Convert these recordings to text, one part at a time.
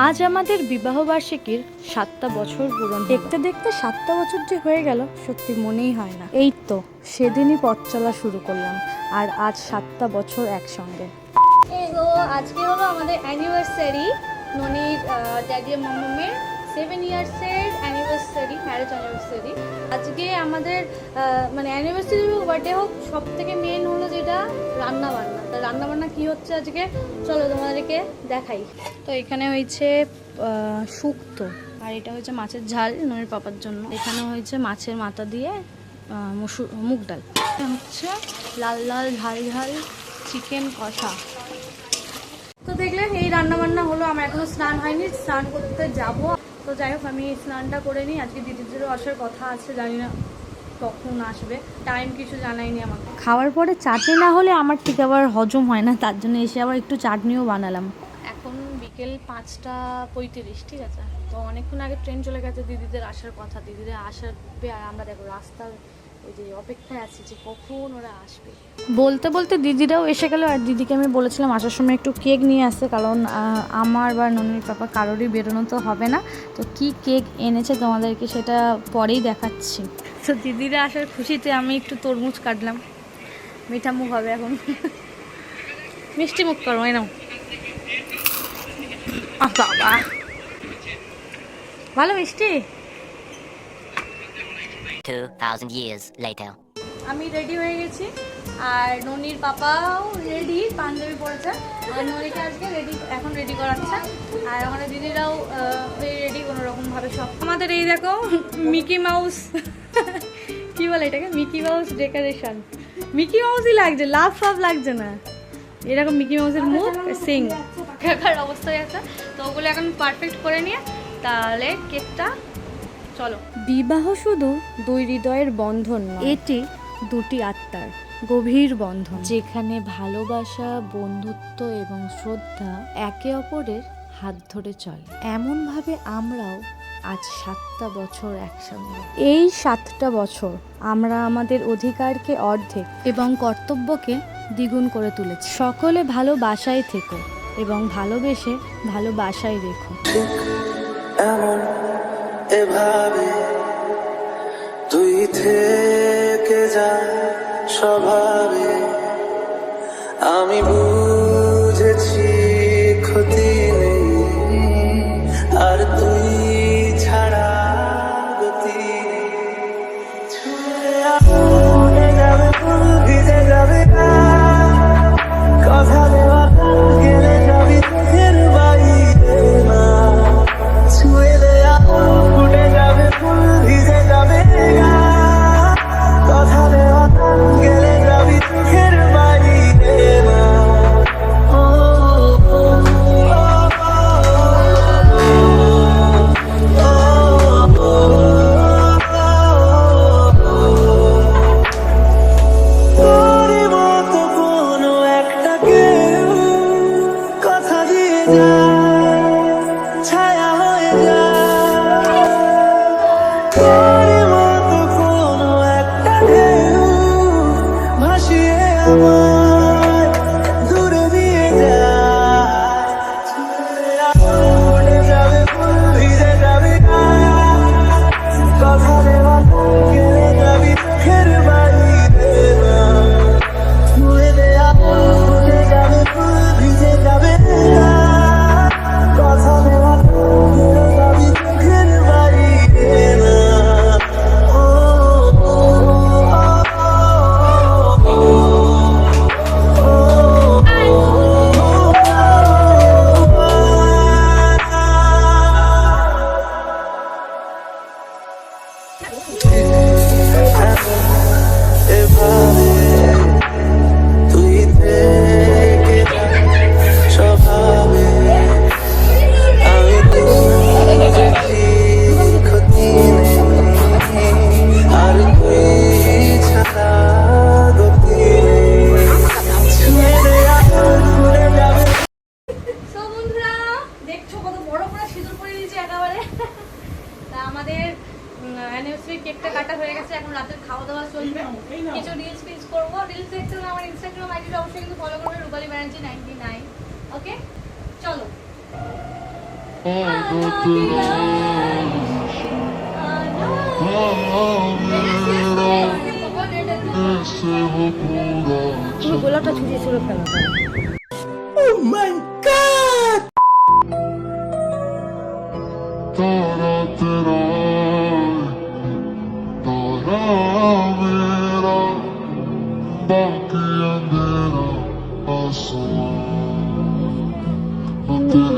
আজ আমাদের বিবাহবার্ষিকীর সাতটা বছর পূরণ দেখতে দেখতে সাতটা বছর যে হয়ে গেল সত্যি মনেই হয় না। এই তো সেদিনই পথ চলা শুরু করলাম আর আজ সাতটা বছর একসঙ্গে। তো আজকে হলো আমাদের অ্যানিভার্সারি ননির ড্যাডি মাম্মামের সেভেন ইয়ার্সের অ্যানিভার্সারি ম্যারেজ অ্যানিভার্সারি আজকে আমাদের মানে অ্যানিভার্সারি হোক বার্থডে হোক সব থেকে মেন হলো যেটা রান্না বান্না তা রান্না বান্না কী হচ্ছে আজকে? চলো তোমাদেরকে দেখাই। তো এখানে হয়েছে শুক্তো। আর এটা হয়েছে মাছের ঝাল, নুনের পাপার জন্য। এখানে হয়েছে মাছের মাথা দিয়ে মসুর, মুগ ডাল। এটা হচ্ছে লাল লাল, ঝাল ঝাল চিকেন কষা। তো দেখলেন, এই রান্না বান্না হলো, আমার এখনও স্নান হয়নি, স্নান করতে যাব। তো যাই হোক আমি স্নানটা করে নিই। আজকে দিদিদেরও আসার কথা আছে জানি না কখন আসবে। টাইম কিছু জানাইনি আমাকে। খাওয়ার পরে চাটনি না হলে আমার ঠিক আবার হজম হয় না তার জন্য এসে আবার একটু চাটনিও বানালাম। এখন বিকেল পাঁচটা পঁয়ত্রিশ ঠিক আছে? তো অনেকক্ষণ আগে ট্রেন চলে গেছে দিদিদের আসার কথা। দিদিদের আসবে আর আমরা দেখো রাস্তার ওই যে অপেক্ষায় আছি যে কখন ওরা আসবে। বলতে বলতে দিদিরাও এসে গেল আর দিদিকে আমি বলেছিলাম আসার সময় একটু কেক নিয়ে আসতে কারণ আমার বা ননির পাপা কারোরই বেরোনো তো হবে না। তো কি কেক এনেছে তোমাদেরকে সেটা পরেই দেখাচ্ছি। তো দিদিরা আসার খুশিতে আমি একটু তরমুজ কাটলাম। মিঠা মুখ হবে এখন। মিষ্টি মুখ করো এই নাও। আহ, বাবা। ভালো মিষ্টি? 2,000 years later. আমি রেডি হয়ে গেছি আর ননির পাপাও রেডি পাঞ্জাবি পরেছে আর ননিকে আজকে রেডি এখন রেডি করাচ্ছে আর আমাদের দিদিরাও রেডি কোনো রকম ভাবে সব। আমাদের এই দেখো মিকি মাউস কি বলে এটাকে? মিকি মাউস ডেকোরেশন মিকি মাউসই লাগছে লাভ ফাভ লাগছে না। এরকম মিকি মাউসের মুখ সিং অবস্থায় আছে তো ওগুলো এখন পারফেক্ট করে নিয়ে তাহলে কেকটা চলো। বিবাহ শুধু দুই হৃদয়ের বন্ধন নয় এটি দুটি আত্মার গভীর বন্ধন। যেখানে ভালোবাসা বন্ধুত্ব এবং শ্রদ্ধা একে অপরের হাত ধরে চলে। এমনভাবে আমরাও আজ সাতটা বছর একসঙ্গে। এই সাতটা বছর আমরা আমাদের অধিকারকে অর্ধেক এবং কর্তব্যকে দ্বিগুণ করে তুলেছি। সকলে ভালোবাসায় থেকো এবং ভালোবেসে ভালোবাসায় রেখো। এমন এভাবে তুই থেকে যা স্বভাবে। আমি বুঝেছি অ্যানিভার্সারি কেকটা কাটা হয়ে গেছে এখন রাতের খাওয়া দাওয়া চলবে কিছু রিলস ফিলস করব রিলস দেখতে হলে আমার ইনস্টাগ্রাম আইডিটা অবশ্যই কিন্তু ফলো করবে Rupali Banerjee ninety nine okay চলো তুমি গোলাপটা ছুটিয়ে ছুড়ে ফেলো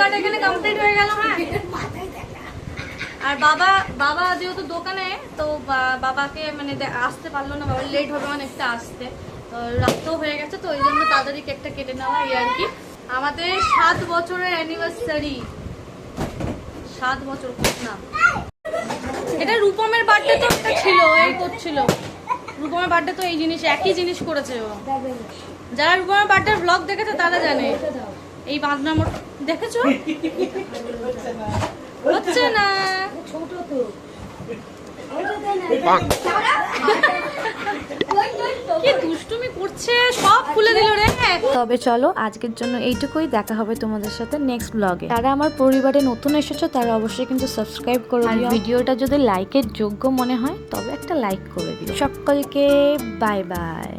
কার্ড এখানে কমপ্লিট হয়ে গেল হ্যাঁ? আর বাবা বাবা যেহেতু দোকানে, তো বাবাকে মানে আসতে পারল না, বাবা লেট হবে, অনেকটা আসতে। তো রাতও হয়ে গেছে, তো ওই জন্য তাড়াতাড়ি কেকটা কেটে নেওয়া এই আর কি। আমাদের সাত বছরের অ্যানিভার্সারি সাত বছর, না। এটা রূপমের বার্থডে তো একটা ছিল, এই করছিল। রূপমের বার্থডে তো এই জিনিস, একই জিনিস করেছে ও। যারা রূপমের বার্থডে ব্লগ দেখেছে তারা জানে। এই পাঁচ নম্বর দেখেছ? হচ্ছে না। তবে চলো আজকের জন্য এইটুকুই। দেখা হবে তোমাদের সাথে নেক্সট ব্লগে যারা আমার পরিবারে নতুন এসেছ তারা অবশ্যই কিন্তু সাবস্ক্রাইব করে দিও। আর ভিডিওটা যদি লাইকের যোগ্য মনে হয় তবে একটা লাইক করে দিও। সকলকে বাই বাই